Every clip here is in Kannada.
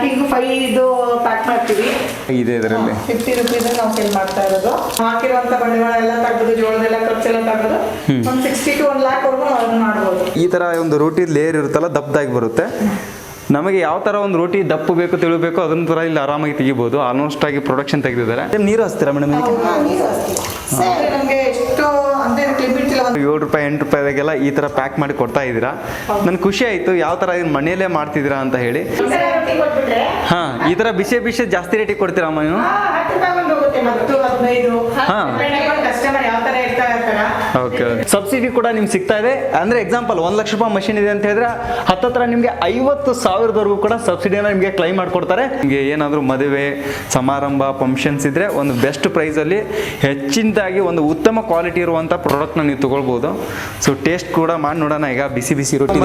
ಪ್ಯಾಕಿಂಗ್ ಫೈವ್ ಇದು ಪ್ಯಾಕ್ ಮಾಡ್ತೀವಿ. ಇದೆ ಇದರಲ್ಲಿ. ಫಿಫ್ಟಿ ರುಪೀಸ್ ನಾವು ಸೇಲ್ ಮಾಡ್ತಾ ಇರೋದು. ಹಾಕಿರುವಂತ ಬಂಡವಾಳ ಎಲ್ಲ ತೆಗೆದು ಜೋಳದೆಲ್ಲ ಖರ್ಚೆಲ್ಲ ತೆಗೆದು ಒಂದು ಸಿಕ್ಸ್ಟಿ ಟು ಒನ್ ಲ್ಯಾಕ್ ವರ್ಗು ನಾವು ಅದನ್ನ ಮಾಡ್ಬೋದು. ಈ ತರ ಒಂದು ರೋಟಿ ಲೇಯರ್ ಇರುತ್ತಲ್ಲ ದಪ್ಪದಾಗಿ ಬರುತ್ತೆ. ನಮಗೆ ಯಾವ ಥರ ಒಂದು ರೋಟಿ ದಪ್ಪು ಬೇಕು ತಿಳಿಬೇಕು ಅದನ್ನ ಥರ ಇಲ್ಲಿ ಆರಾಮಾಗಿ ತೆಗಿಬೋದು. ಆಲ್ಮೋಸ್ಟ್ ಆಗಿ ಪ್ರೊಡಕ್ಷನ್ ತೆಗೆದಿದ್ದಾರೆ. ನೀರು ಹಸ್ತೀರಾ ಮೇಡಮ್ ಏಳು ರೂಪಾಯಿ ಎಂಟು ರೂಪಾಯಿದಾಗೆಲ್ಲ ಈ ಥರ ಪ್ಯಾಕ್ ಮಾಡಿ ಕೊಡ್ತಾ ಇದ್ದೀರಾ. ನನ್ಗೆ ಖುಷಿ ಆಯಿತು ಯಾವ ಥರ ಇದನ್ನ ಮನೆಯಲ್ಲೇ ಮಾಡ್ತಿದ್ದೀರಾ ಅಂತ ಹೇಳಿ. ಹಾಂ ಈ ಥರ ಬಿಸಿ ಬಿಸಿ ಜಾಸ್ತಿ ರೇಟಿಗೆ ಕೊಡ್ತೀರಾ ಅಮ್ಮ ನೀವು? ಹಾಂ ಹತ್ತು ರೂಪಾಯಿ ಒಂದು ಹೋಗುತ್ತೆ ಹಾ. ಕಸ್ಟಮರ್ ಯಾವ ತರ ಇರ್ತಾ ಇರ್ತಾರ? ಓಕೆ ಸಬ್ಸಿಡಿ ಕೂಡ ನಿಮ್ಗೆ ಸಿಗ್ತಾ ಇದೆ. ಅಂದ್ರೆ ಎಕ್ಸಾಂಪಲ್ ಒಂದು ಲಕ್ಷ ರೂಪಾಯಿ ಮಷಿನ್ ಇದೆ ಅಂತ ಹೇಳಿದ್ರೆ ಹತ್ತತ್ರ ನಿಮಗೆ ಐವತ್ತು ಸಾವಿರದವರೆಗೂ ಕೂಡ ಸಬ್ಸಿಡಿನ ನಿಮಗೆ ಕ್ಲೈಮ್ ಮಾಡ್ಕೊಡ್ತಾರೆ. ನಿಮಗೆ ಏನಾದರೂ ಮದುವೆ, ಸಮಾರಂಭ ಫಂಕ್ಷನ್ಸ್ ಇದ್ದರೆ ಒಂದು ಬೆಸ್ಟ್ ಪ್ರೈಸಲ್ಲಿ ಹೆಚ್ಚಿನದಾಗಿ ಒಂದು ಉತ್ತಮ ಕ್ವಾಲಿಟಿ ಇರುವಂಥ ಪ್ರಾಡಕ್ಟ್ನ ನೀವು ತೊಗೊಳ್ಬೋದು. ಸೊ ಟೇಸ್ಟ್ ಕೂಡ ಮಾಡಿ ನೋಡೋಣ. ಈಗ ಬಿಸಿ ಬಿಸಿ ರೊಟ್ಟಿ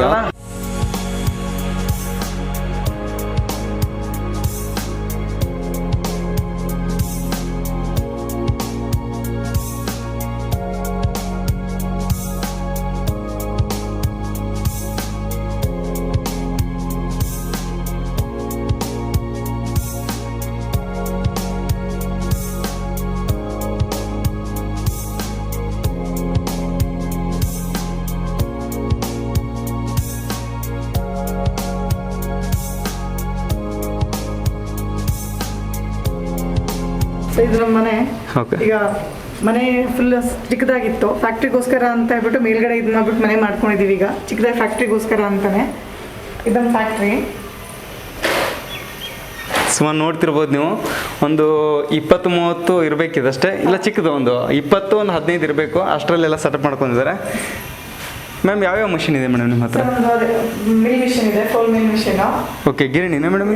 ಇದು ನಮ್ಮ ಮನೆ. ಓಕೆ ಈಗ ಮನೆ ಫುಲ್ ಚಿಕ್ಕದಾಗಿತ್ತು. ಫ್ಯಾಕ್ಟ್ರಿಗೋಸ್ಕರ ಅಂತ ಹೇಳ್ಬಿಟ್ಟು ಮೇಲ್ಗಡೆ ಇದನ್ನ ಬಿಟ್ಟು ಮನೆ ಮಾಡ್ಕೊಂಡಿದೀವಿ ಈಗ. ಚಿಕ್ಕದಾಗಿ ಫ್ಯಾಕ್ಟ್ರಿಗೋಸ್ಕರ ಅಂತಾನೆ. ಇದೊಂದು ಫ್ಯಾಕ್ಟ್ರಿ ಸುಮಾರು ನೋಡ್ತಿರ್ಬೋದು ನೀವು. ಒಂದು ಇಪ್ಪತ್ತು ಮೂವತ್ತು ಇರಬೇಕಿದಷ್ಟೇ. ಇಲ್ಲ ಚಿಕ್ಕದು ಒಂದು. ಇಪ್ಪತ್ತು ಒಂದು ಹದಿನೈದು ಇರಬೇಕು. ಅಷ್ಟರಲ್ಲೆಲ್ಲ ಸೆಟಪ್ ಮಾಡ್ಕೊಂಡಿದ್ದಾರೆ. ಮ್ಯಾಮ್ ಯಾವ್ಯಾವ ಮಷಿನ್ ಇದೆ ಮೇಡಮ್ ನಿಮ್ಮ ಹತ್ರ? ಮಿಲ್ ಮಿಷಿನ್ ಇದೆ ಫೋಲ್ ಮಿಲ್ ಮಿಷಿನ್ ಓಕೆ ಗಿರಣಿನ ಮೇಡಮ್.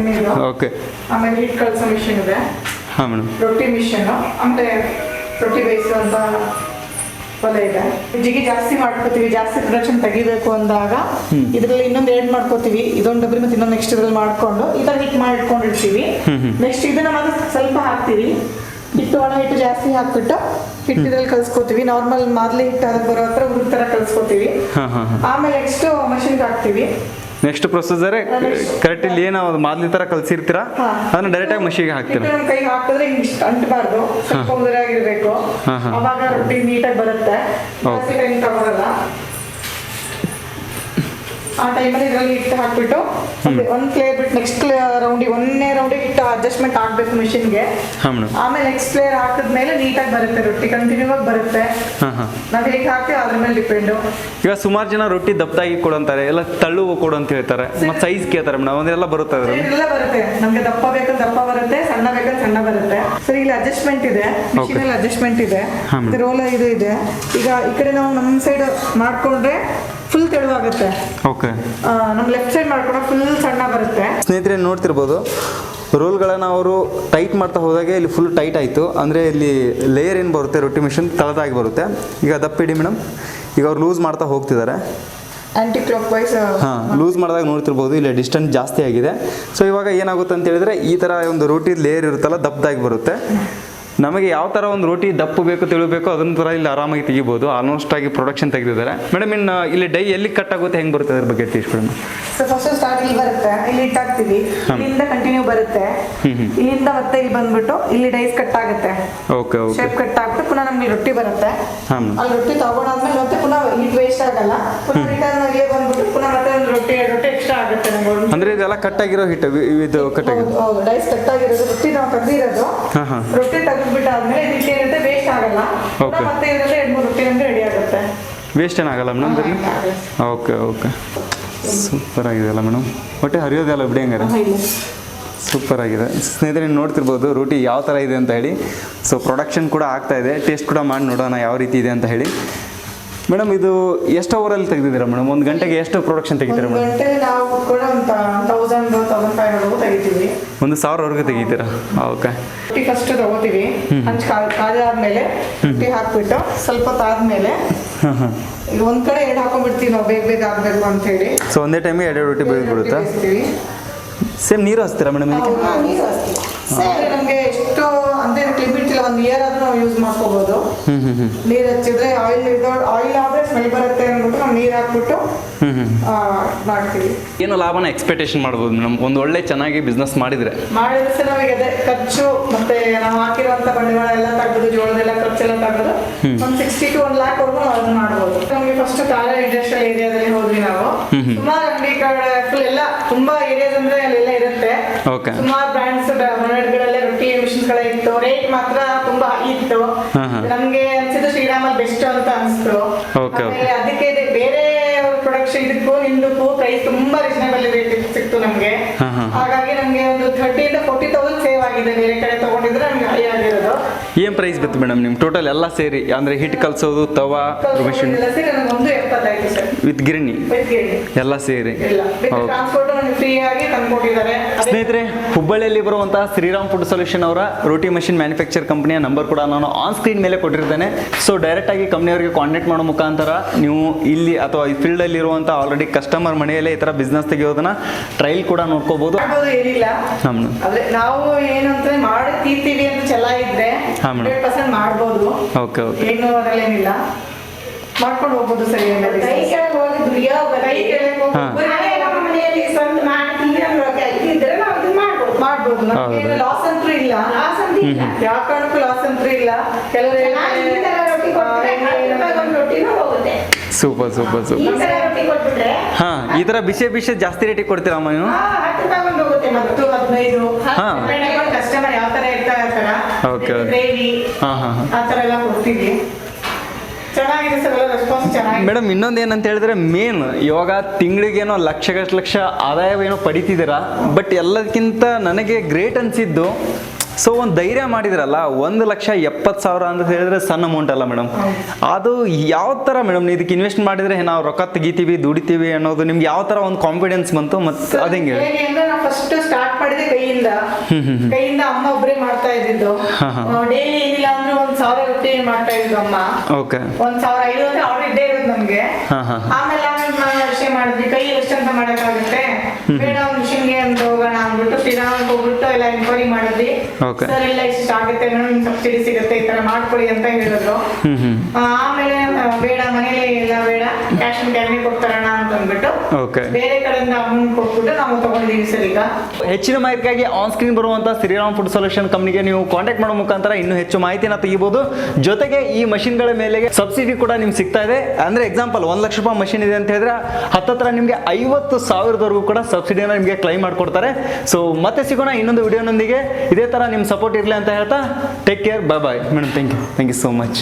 ಓಕೆ ಆಮೇಲೆ ಹಿಟ್ ಕಳಿಸೋ ಮಿಷಿನ್ ಇದೆ. ಹಾಂ ಮೇಡಮ್. ರೊಟ್ಟಿ ಮಿಷನ್ ಆಮೇಲೆ ರೊಟ್ಟಿ ಬೇಯಿಸುವಂತ ಒಲೆ ಇದೆ. ಜಿಗಿ ಜಾಸ್ತಿ ಮಾಡ್ಕೋತೀವಿ ಜಾಸ್ತಿ ಪ್ರೊಡಕ್ಷನ್ ತೆಗಿಬೇಕು ಅಂದಾಗ ಇದರಲ್ಲಿ ಇನ್ನೊಂದು ಎರಡು ಮಾಡ್ಕೋತೀವಿ ಇದೊಂದು ಡಬ್ರಿ ಮತ್ತೆ ಇನ್ನೊಂದು ನೆಕ್ಸ್ಟ್ ಇದ್ರಲ್ಲಿ ಮಾಡ್ಕೊಂಡು ಈ ತರ ಹಿಟ್ ಮಾಡಿ ಇಟ್ಕೊಂಡಿರ್ತೀವಿ ನೆಕ್ಸ್ಟ್ ಇದನ್ನ ಮತ್ತೆ ಸ್ವಲ್ಪ ಹಾಕ್ತೀವಿ. ಹಿಟ್ಟು ಒಣ ಹಿಟ್ಟು ಜಾಸ್ತಿ ಹಾಕ್ಬಿಟ್ಟು ಹಿಟ್ಟು ಇದ್ರಲ್ಲಿ ಕಲ್ಸ್ಕೊತೀವಿ. ನಾರ್ಮಲ್ ಮಾದಲಿ ಹಿಟ್ಟು ಅದಕ್ಕೆ ಬರೋ ಹತ್ರ ಉರುಗ್ ತರ ಕಲ್ಸ್ಕೋತೀವಿ. ಆಮೇಲೆ ನೆಕ್ಸ್ಟ್ ಮಷಿನ್ಗೆ ಹಾಕ್ತೀವಿ. ನೆಕ್ಸ್ಟ್ ಪ್ರೊಸೀಜರ್ ಕರೆಕ್ಟ್ ಇಲ್ಲಿ ಏನೋ ಮಾದಲಿ ತರ ಕಲ್ಸಿರ್ತೀರಾ? ಅದನ್ನ ಅದನ್ನ ಡೈರೆಕ್ಟಾಗಿ ಮಷಿಗೆ ಹಾಕ್ತೀರಾ? ಕೈಗೆ ಹಾಕಿದ್ರೆ ಅಂಟಬಾರ್ದು. ಅವಾಗ ರೊಟ್ಟಿ ನೀಟಾಗಿ ಬರುತ್ತೆ. ಆ ಟೈಮಲ್ಲಿ ಇದರಲ್ಲಿ ಹಿಟ್ಟು ಹಾಕ್ಬಿಟ್ಟು ಒಂದು ಪ್ಲೇಯರ್ ಬಿಟ್ಟು ನೆಕ್ಸ್ಟ್ ರೌಂಡಿಗೆ ಒಂದನೇ ರೌಂಡಿಗೆ ಹಿಟ್ಟು ಅಡ್ಜಸ್ಟ್ಮೆಂಟ್ ಆಗಬೇಕು ಮಿಷಿನ್ಗೆ ಆಮೇಲೆ ನೆಕ್ಸ್ಟ್ ಪ್ಲೇಯರ್ ಹಾಕಿದ್ಮೇಲೆ ನೀಟಾಗಿ ಬರುತ್ತೆ ರೊಟ್ಟಿ ಕಂಟಿನ್ಯೂ ಆಗಿ ಬರುತ್ತೆ. ನಾವು ಹೇಗೆ ಹಾಕ್ತೀವಿ ಅದ್ರ ಮೇಲೆ ಡಿಪೆಂಡು ಈಗ ಸುಮಾರು ಜನ ರೊಟ್ಟಿ ದಪ್ಪದಾಗಿ ಕೊಡಂತಾರೆ ಎಲ್ಲ ತಳ್ಳು ಕೊಡು ಅಂತ ಹೇಳ್ತಾರೆ. ಮತ್ತೆ ಸೈಜ್ ಕೇಳ್ತಾರೆ ಮೇಡಮ್ ಅದೆಲ್ಲ ಬರುತ್ತೆ ಅದರಲ್ಲಿ? ಎಲ್ಲ ಬರುತ್ತೆ. ನಮ್ಗೆ ದಪ್ಪ ಬೇಕು ದಪ್ಪ ಬರುತ್ತೆ ಸಣ್ಣ ಬೇಕಂದ್ರೆ ಸಣ್ಣ ಬರುತ್ತೆ. ಸರಿ ಇಲ್ಲಿ ಅಡ್ಜಸ್ಟ್ಮೆಂಟ್ ಇದೆ. ಮಿಷಿನಲ್ಲಿ ಅಡ್ಜಸ್ಟ್ಮೆಂಟ್ ಇದೆ. ರೋಲ್ ಇದು ಇದೆ. ಈಗ ಈ ಕಡೆ ನಾವು ನಮ್ಮ ಸೈಡ್ ಮಾಡ್ಕೊಂಡ್ರೆ ಫುಲ್ ತೆಳುವಾಗುತ್ತೆ. ಓಕೆ ನಮ್ಗೆ ನಮ್ಮ ಲೆಫ್ಟ್ ಸೈಡ್ ಮಾಡ್ಕೊಂಡ್ರೆ ಫುಲ್ ಸಣ್ಣ ಬರುತ್ತೆ. ಸ್ನೇಹಿತರೆ ನೋಡ್ತಿರ್ಬೋದು. ರೋಲ್ಗಳನ್ನು ಅವರು ಟೈಟ್ ಮಾಡ್ತಾ ಹೋದಾಗ ಇಲ್ಲಿ ಫುಲ್ ಟೈಟ್ ಆಯಿತು. ಅಂದರೆ ಇಲ್ಲಿ ಲೇಯರ್ ಏನು ಬರುತ್ತೆ? ರೊಟ್ಟಿ ಮಿಷನ್ ತಳದಾಗಿ ಬರುತ್ತೆ. ಈಗ ದಪ್ಪಿಡಿ ಮೇಡಮ್ ಈಗ ಅವ್ರು ಲೂಸ್ ಮಾಡ್ತಾ ಹೋಗ್ತಿದ್ದಾರೆ. ಆ್ಯಂಟಿ ಕ್ಲಾಕ್ ವೈಸ್ ಹಾಂ ಲೂಸ್ ಮಾಡಿದಾಗ ನೋಡ್ತಿರ್ಬೋದು ಇಲ್ಲಿ ಡಿಸ್ಟೆನ್ಸ್ ಜಾಸ್ತಿ ಆಗಿದೆ. ಸೊ ಇವಾಗ ಏನಾಗುತ್ತೆ ಅಂತ ಹೇಳಿದ್ರೆ ಈ ಥರ ಒಂದು ರೋಟಿ ಲೇಯರ್ ಇರುತ್ತಲ್ಲ ದಪ್ಪದಾಗಿ ಬರುತ್ತೆ. ನಮಗೆ ಯಾವ ತರ ಒಂದು ರೋಟಿ ದಪ್ಪು ಬೇಕು ತಿಳಿಬೇಕು ಅದನ್ನ ಥರ ಇಲ್ಲಿ ಆರಾಮಾಗಿ ತೆಗಿಬೋದು. ಆಲ್ಮೋಸ್ಟ್ ಆಗಿ ಪ್ರೊಡಕ್ಷನ್ ತೆಗೆದಿದ್ದಾರೆ. ಮೇಡಮ್ ಇನ್ನು ಇಲ್ಲಿ ಡೈ ಎಲ್ಲಿ ಕಟ್ ಆಗುತ್ತೆ ಹೆಂಗೆ ಬರುತ್ತೆ ಅದ್ರ ಬಗ್ಗೆ ತಿಳಿಸ್ಕೊಡಿ ಸೊ ಫಸ್ಟ್ ಸ್ಟಾರ್ಟ್ ಇಲ್ಲಿ ಬರುತ್ತೆ. ಇಲ್ಲಿ ಇಟ್ಟಾಗ್ತೀವಿ ಇಲ್ಲಿಂದ ಕಂಟಿನ್ಯೂ ಬರುತ್ತೆ. ಇಲ್ಲಿಂದ ಮತ್ತೆ ಇಲ್ಲಿ ಬಂದ್ಬಿಟ್ಟು ಇಲ್ಲಿ ಡೈಸ್ ಕಟ್ ಆಗುತ್ತೆ. ಓಕೆ ಓಕೆ ಶೇಪ್ ಕಟ್ ಆಗ್ಬಿಟ್ಟು ಪುನಃ ರೊಟ್ಟಿ ಬರುತ್ತೆ. ಅಲ್ಲಿ ರೊಟ್ಟಿ ತಗೊಂಡಾದ್ಮೇಲೆ ಮತ್ತೆ ಪುನಃ ಹಿಟ್ ವೇಸ್ಟ್ ಆಗಲ್ಲ. ಪುನಃ ರಿಟರ್ನ್ ಇಲ್ಲೇ ಬಂದ್ಬಿಟ್ಟು ಪುನಃ ಮತ್ತೆ ಒಂದು ರೊಟ್ಟಿ ನಮ್ಗೆ ಕಟ್ ಇದೆಲ್ಲ ಕಟ್ಟಾಗಿರೋ ಹಿಟ್ಟು ಇದು ಕಟ್ಟಾಗಿರೋ. ಆಗಿರೋ ಹೌದು. ಡೈಸ್ ಕಟ್ ಆಗಿರೋದು ರೊಟ್ಟಿ ನಾವು ತೆಗ್ದಿರೋದು ಹಾಂ ಹಾಂ. ರೊಟ್ಟಿ ತೆಗೆದ್ಬಿಟ್ಟಾದ್ಮೇಲೆ ಹಿಟ್ಟು ಏನಿರುತ್ತೆ ವೇಸ್ಟ್ ಆಗಲ್ಲ. Okay. ಮತ್ತೆ ಇದರಲ್ಲಿ ಎರಡು ಮೂರು ರೊಟ್ಟಿ ಅಂದ್ರೆ ರೆಡಿ ಆಗುತ್ತೆ. ವೇಸ್ಟ್ ಏನಾಗಲ್ಲ ಮೇಡಮ್ ಇದರಲ್ಲಿ ಓಕೆ ಓಕೆ ಸೂಪರ್ ಆಗಿದೆಯಲ್ಲ ಮೇಡಮ್ ಹೊಟ್ಟೆ ಹರಿಯೋದೆಲ್ಲ ಬಿಡಿ ಹಂಗಾರೆ. ಸೂಪರ್ ಆಗಿದೆ. ಸ್ನೇಹಿತರೆ ನೀವು ನೋಡ್ತಿರ್ಬೋದು ರೋಟಿ ಯಾವ ಥರ ಇದೆ ಅಂತ ಹೇಳಿ. ಸೊ ಪ್ರೊಡಕ್ಷನ್ ಕೂಡ ಆಗ್ತಾ ಇದೆ. ಟೇಸ್ಟ್ ಕೂಡ ಮಾಡಿ ನೋಡೋಣ ಯಾವ ರೀತಿ ಇದೆ ಅಂತ ಹೇಳಿ. ಮೇಡಮ್ ಇದು ಎಷ್ಟು ಅವರಲ್ಲಿ ತೆಗೆದಿದ್ದೀರಾ ಮೇಡಮ್? ಒಂದು ಗಂಟೆಗೆ ಎಷ್ಟು ಪ್ರೊಡಕ್ಷನ್ ತೆಗಿತೀರಾ ಒಂದು ಮೇಡಮ್? ಗಂಟೆ ನಾವು ಕೂಡ ಒಂದು ತೌಸಂಡ್ ತೌಸಂಡ್ ಫೈವ್ ಹಂಡ್ರೆಡ್ ತೆಗಿತೀವಿ. ಒಂದು ಸಾವಿರವರೆಗೂ ತೆಗಿತೀರಾ? ಓಕೆ. ರೊಟ್ಟಿ ಫಸ್ಟ್ ತಗೋತೀವಿ. ಹಂಚ್ ಕಾದಾದ್ಮೇಲೆ ಟೀ ಹಾಕ್ಬಿಟ್ಟು ಸ್ವಲ್ಪ ತಾದ್ಮೇಲೆ ಆದ್ಮೇಲೆ ಒಂದ್ ಕಡೆ ಎರಡು ಹಾಕೊಂಡ್ಬಿಡ್ತೀವಿ ನಾವು ಬೇಗ ಬೇಗ ಆಗ್ಬೇಕು ಅಂತ ಹೇಳಿ. ಸೊ ಒಂದೇ ಟೈಮಿಗೆ ಎರಡು ರೊಟ್ಟಿ ಬೆಳೆದ್ಬಿಡುತ್ತಾ? ಬಿಡುತ್ತಾ ಸೇಮ್ ನೀರು ಹಚ್ತೀರಾ ಮೇಡಮ್ ಇದಕ್ಕೆ ನಮಗೆ ಎಷ್ಟು ಲಿಮಿಟ್ ಇಲ್ಲ ಒಂದು ಇಯರ್ ಆದ್ರೂ ನಾವು ಯೂಸ್ ಮಾಡ್ಕೋಬಹುದು ನೀರ್ ಹಚ್ಚಿದ್ರೆ ಆಯಿಲ್ ಆಯಿಲ್ ಆದ್ರೆ ಸ್ಮೆಲ್ ಬರುತ್ತೆ ಅಂದ್ಬಿಟ್ಟು ನಾವು ನೀರ್ ಹಾಕ್ಬಿಟ್ಟು ಮಾಡ್ತೀವಿ. ಏನು ಲಾಭನ ಎಕ್ಸ್ಪೆಕ್ಟೇಷನ್ ಮಾಡಬಹುದು ಮೇಡಮ್. ಒಂದು ಒಳ್ಳೆ ಚೆನ್ನಾಗಿ ಬಿಸ್ನೆಸ್ ಮಾಡಿದ್ರೆ. ಮಾಡಿದ್ರೆ ಸರ್ ನಮಗೆ ಅದೇ ಖರ್ಚು ಮತ್ತೆ ನಾವು ಹಾಕಿರುವಂತ ಬಂಡವಾಳ ಎಲ್ಲ ತೆಗೆದು ಜೋಳದೆಲ್ಲ ಖರ್ಚೆಲ್ಲ ತೆಗೆದು ಒಂದು ಸಿಕ್ಸ್ಟಿ ಟು ಒನ್ ಲ್ಯಾಕ್ ವರ್ಗು ನಾವು ಅದನ್ನ ಮಾಡ್ಬೋದು. ನಮಗೆ ಫಸ್ಟ್ ತಾರಾ ಇಂಡಸ್ಟ್ರಿಯಲ್ ಏರಿಯಾದಲ್ಲಿ ಹೋದ್ವಿ ನಾವು. ಸುಮಾರು ಅಂಗಡಿ ಕಡೆ full ಎಲ್ಲ ತುಂಬಾ ಏರಿಯಾಸ್ ಅಂದ್ರೆ ಅಲ್ಲೆಲ್ಲ ಇರುತ್ತೆ Okay. ಸುಮಾರು ಬ್ರ್ಯಾಂಡ್ಸ್ ಬ್ರಾಂಡೆಡ್ಗಳಲ್ಲೇ ರೊಟ್ಟಿ ಮಿಷನ್ಸ್ಗಳ ಇತ್ತು. ರೇಟ್ ಮಾತ್ರ ತುಂಬಾ ಇತ್ತು. ನಮ್ಗೆ ಅನ್ಸಿದ್ದು ಶ್ರೀರಾಮಲ್ ಬೆಸ್ಟ್ ಅಂತ ಅನ್ಸ್ತು ಅದಕ್ಕೆ ಬೇರೆ ಪ್ರೊಡಕ್ಷನ್ ಇದಕ್ಕೂ ನಿಂದಕ್ಕೂ ಪ್ರೈಸ್ ತುಂಬಾ ರೀಸನೇಬಲ್ ರೇಟ್ ಸಿಕ್ತು ನಮ್ಗೆ. ಹಾಗಾಗಿ ನಮ್ಗೆ ಒಂದು ಥರ್ಟಿ ಇಂದ ಫೋರ್ಟಿ ತೌಸಂಡ್ ಸೇವ್ ಆಗಿದೆ. ಬೇರೆ ಕಡೆ ತಗೊಂಡಿದ್ರೆ ನಮ್ಗೆ ಹೈ ಆಗಿರೋದು. ಏನು ಪ್ರೈಸ್ ಬಿತ್ತು ಮೇಡಮ್ ನಿಮ್ಮ ಟೋಟಲ್ ಎಲ್ಲ ಸೇರಿ ಅಂದ್ರೆ ಹಿಟ್ ಕಲ್ಸೋದು ತವಾ ಮಿಷಿನ್ ವಿತ್ ಗಿರಣಿ? ಎಲ್ಲ ಸೇರಿ. ಓಕೆ ಟ್ರಾನ್ಸ್ಪೋರ್ಟ್ ನನಗೆ ಫ್ರೀ ತಂದ್ಕೊಟ್ಟಿದ್ದಾರೆ ಸ್ನೇಹಿತರೆ ಹುಬ್ಬಳ್ಳಿಯಲ್ಲಿ ಬರುವಂತಹ ಶ್ರೀರಾಮ್ ಫುಡ್ ಸೊಲ್ಯೂಷನ್ ಅವರ ರೋಟಿ ಮಷಿನ್ ಮ್ಯಾನುಫ್ಯಾಕ್ಚರ್ ಕಂಪನಿಯ ನಂಬರ್ ಕೂಡ ನಾನು ಆನ್ ಸ್ಕ್ರೀನ್ ಮೇಲೆ ಕೊಟ್ಟಿರ್ತೇನೆ. ಸೊ ಡೈರೆಕ್ಟ್ ಆಗಿ ಕಂಪ್ನಿಯವರಿಗೆ ಕಾಂಟ್ಯಾಕ್ಟ್ ಮಾಡೋ ಮುಖಾಂತರ ನೀವು ಇಲ್ಲಿ ಅಥವಾ ಈ ಫೀಲ್ಡ್ ಅಲ್ಲಿ ಇರುವಂತಹ ಆಲ್ರೆಡಿ ಕಸ್ಟಮರ್ ಮನೆಯಲ್ಲೇ ಈ ತರ ಬಿಸ್ನೆಸ್ ತೆಗೆಯೋದನ್ನ ಟ್ರೈಲ್ ಕೂಡ ನೋಡ್ಕೋಬಹುದು ಏನಿಲ್ಲ. ಆದ್ರೆ ನಾವು ಮಾಡಿ ತೀರ್ತೀವಿ ಅಂತ ಇದ್ರೆ. ಹಂಡ್ರೆಡ್ ಪರ್ಸೆಂಟ್ ಮಾಡ್ಬೋದು. Okay okay. ಏನು ಅದ್ರಲ್ಲೇನಿಲ್ಲ. ಮಾಡ್ಕೊಂಡು ಹೋಗ್ಬೋದು ಸರಿ ಏನಿಲ್ಲ. ಕೈ ಕೆಳಗೆ ಹೋಗಿ ದುಡಿಯೋ ಕೈ ಕೆಳಗೆ ಹೋಗಿ ಮನೆಯಲ್ಲಿ ಸ್ವಂತ ಇದ್ರೆ ನಾವು ಇದು ಮಾಡ್ಬೋದು. ಮಾಡ್ಬೋದು. ನಮ್ಗೆ ಲಾಸ್ ಅಂತೂ ಇಲ್ಲ. ಲಾಸ್ ಅಂತ ಇಲ್ಲ. ಯಾವ ಕಾರಣಕ್ಕೂ ಲಾಸ್ ಅಂತೂ ಇಲ್ಲ. ಕೆಲವರು ಈ ತರ ರೊಟ್ಟಿ ಕೊಟ್ಬಿಟ್ರೆ ಹತ್ತು ರೂಪಾಯಿ ಒಂದು ರೊಟ್ಟಿನೂ ಹೋಗುತ್ತೆ. ಸೂಪರ್ ಸೂಪರ್ ಈ ಸೂಪರ್ ತರ ರೊಟ್ಟಿ ಕೊಟ್ಬಿಟ್ರೆ ಹಾ ಈ ತರ ಬಿಸಿ ಬಿಸಿ ಜಾಸ್ತಿ ರೇಟಿಗೆ ಕೊಡ್ತೀರಮ್ಮ ನೀವು? ಹಾ, ಹತ್ತು ರೂಪಾಯಿ ಒಂದು ಹೋಗುತ್ತೆ ಮತ್ತೆ ಹತ್ತು ಹದಿನೈದು ಹಾ. ಕಸ್ಟಮರ್ ಯಾವ ತರ ಇರ್ತಾರೆ ಆ ತರ Okay, okay. ಗ್ರೇವಿ ಹಾ ಹಾ ಹಾ. ಆ ತರ ಎಲ್ಲ ಕೊಡ್ತೀವಿ. ಮೇಡಮ್, ಇನ್ನೊಂದು ಏನಂತ ಹೇಳಿದ್ರೆ ಮೇನ್ ಇವಾಗ ತಿಂಗಳಿಗೇನೋ ಲಕ್ಷಗಟ್ಟು ಲಕ್ಷ ಆದಾಯವೇನೋ ಪಡಿತಿದ್ದೀರಾ? ಬಟ್ ಎಲ್ಲದಕ್ಕಿಂತ ನನಗೆ ಗ್ರೇಟ್ ಅನ್ಸಿದ್ದು ಸೊ ಒಂದು ಧೈರ್ಯ ಮಾಡಿದ್ರಲ್ಲ ಒಂದು ಲಕ್ಷ ಎಪ್ಪತ್ತು ಸಾವಿರ ಅಂತ ಹೇಳಿದ್ರೆ ಸಣ್ಣ ಅಮೌಂಟ್ ಅಲ್ಲ ಮೇಡಮ್ ಅದು ಯಾವ ಥರ ಮೇಡಮ್ ಇದಕ್ಕೆ ಇನ್ವೆಸ್ಟ್ ಮಾಡಿದ್ರೆ ನಾವು ರೊಕ್ಕ ತೆಗಿತೀವಿ ದುಡಿತೀವಿ ಅನ್ನೋದು ನಿಮ್ಗೆ ಯಾವ ಥರ ಒಂದು ಕಾನ್ಫಿಡೆನ್ಸ್ ಬಂತು ಮತ್ತು ಅದು ಹೆಂಗೆ? ಫಸ್ಟ್ ಸ್ಟಾರ್ಟ್ ಮಾಡಿದೆ ಕೈಯಿಂದ. ಕೈಯಿಂದ ಅಮ್ಮ ಒಬ್ಬರೇ ಮಾಡ್ತಾ ಇದ್ದಿದ್ದು. ಡೈಲಿ ಏನಿಲ್ಲ ಅಂದ್ರೆ ಒಂದ್ ಸಾವಿರ ರೊಟ್ಟಿ ಮಾಡ್ತಾ ಅಮ್ಮ. ಓಕೆ ಒಂದ್ ಸಾವಿರ ಐದು ಅಂದ್ರೆ ಇದ್ದೇ ಇರೋದು ನಮ್ಗೆ. ಆಮೇಲೆ ಆಮೇಲೆ ನಾವು ಯೋಚನೆ ಮಾಡಿದ್ವಿ ಕೈ ಎಷ್ಟಂತ ಮಾಡಕ್ಕಾಗುತ್ತೆ? ಬೇಡ ಒಂದು ಮಿಷಿನ್ಗೆ ಅಂತ ಹೋಗೋಣ ಅಂದ್ಬಿಟ್ಟು ಶ್ರೀರಾಮ್ ಹೋಗ್ಬಿಟ್ಟು ಎಲ್ಲ ಎನ್ಕ್ವೈರಿ ಮಾಡಿದ್ವಿ. ಸರ್ ಇಲ್ಲ ಇಷ್ಟ ಆಗುತ್ತೆ ಮೇಡಮ್ ಸಬ್ಸಿಡಿ ಸಿಗುತ್ತೆ ಈ ತರ ಮಾಡ್ಕೊಳ್ಳಿ ಅಂತ ಹೇಳಿದ್ರು. ಆಮೇಲೆ ಬೇಡ ಮನೇಲಿ ಎಲ್ಲ ಬೇಡ ಕ್ಯಾಶ್ ಇನ್ ಕ್ಯಾಶ್ ಕೊಡ್ತಾರಣ ಅಂತ ಅಂದ್ಬಿಟ್ಟು ಬೇರೆ ಕಡೆಯಿಂದ ಅಮೌಂಟ್ ಕೊಟ್ಬಿಟ್ಟು ನಾವು ತಗೊಂಡಿದ್ದೀವಿ ಸರ್ ಈಗ. ಹೆಚ್ಚಿನ ಮಾಹಿತಿಗಾಗಿ ಆನ್ ಸ್ಕ್ರೀನ್ ಬರುವಂತಹ ಶ್ರೀರಾಮ್ ಫುಡ್ ಸೊಲ್ಯೂಷನ್ ಕಂಪ್ನಿಗೆ ನೀವು ಕಾಂಟ್ಯಾಕ್ಟ್ ಮಾಡೋ ಮುಖಾಂತರ ಇನ್ನೂ ಹೆಚ್ಚು ಮಾಹಿತಿನ ತೆಗಿಬಹುದು ಜೊತೆಗೆ ಈ ಮಷಿನ್ಗಳ ಮೇಲೆ ಸಬ್ಸಿಡಿ ಕೂಡ ನಿಮ್ಗೆ ಸಿಗ್ತಾ ಇದೆ. ಅಂದ್ರೆ ಎಕ್ಸಾಂಪಲ್ ಒಂದ್ ಲಕ್ಷ ರೂಪಾಯಿ ಮಷಿನ್ ಇದೆ ಅಂತ ಹೇಳಿದ್ರೆ ಹತ್ತತ್ರ ನಿಮಗೆ ಐವತ್ತು ಸಾವಿರದವರೆಗೂ ಕೂಡ ಸಬ್ಸಿಡಿಯನ್ನ ನಿಮಗೆ ಕ್ಲೈಮ್ ಮಾಡ್ಕೊಡ್ತಾರೆ. ಸೊ ಮತ್ತೆ ಸಿಗೋಣ ಇನ್ನೊಂದು ವಿಡಿಯೋನೊಂದಿಗೆ ಇದೇ ತರ ನಿಮ್ಮ ಸಪೋರ್ಟ್ ಇರಲಿ ಅಂತ ಹೇಳ್ತಾ take care bye bye madam thank you thank you so much